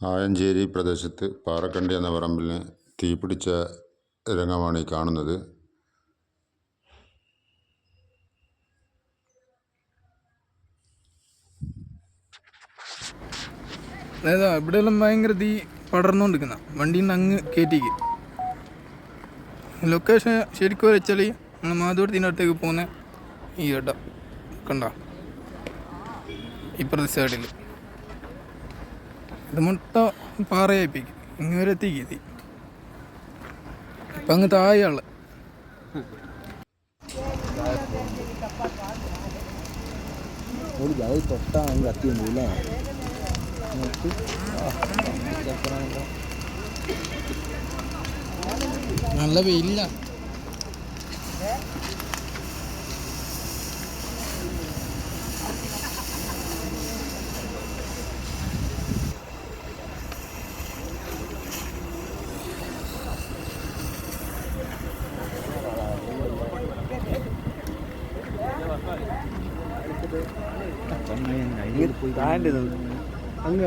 ആയഞ്ചേരി പ്രദേശത്ത് പാറക്കണ്ടി എന്ന പറമ്പിൽ തീപിടിച്ച രംഗമാണ് ഈ കാണുന്നത്. അതായത് ഇവിടെയെല്ലാം ഭയങ്കര തീ പടർന്നുകൊണ്ടിരിക്കുന്ന. വണ്ടിയിൽ നിന്ന് അങ്ങ് കയറ്റിക്ക് ലൊക്കേഷൻ ശരിക്കും വെച്ചാൽ നമ്മൾ മാധുരത്തിന്റെ അടുത്തേക്ക് പോകുന്ന ഈ ഏട്ട കണ്ട? ഇപ്പുറത്തെ സൈഡിൽ ഇത് മുട്ട പാറയായിപ്പിക്കും ഇങ്ങനെ വരെ എത്തിക്ക് തീ ഇപ്പം അങ്ങ് താഴെയാൾ? നല്ല വെയില്ല. ചങ്ങായി അങ്ങ്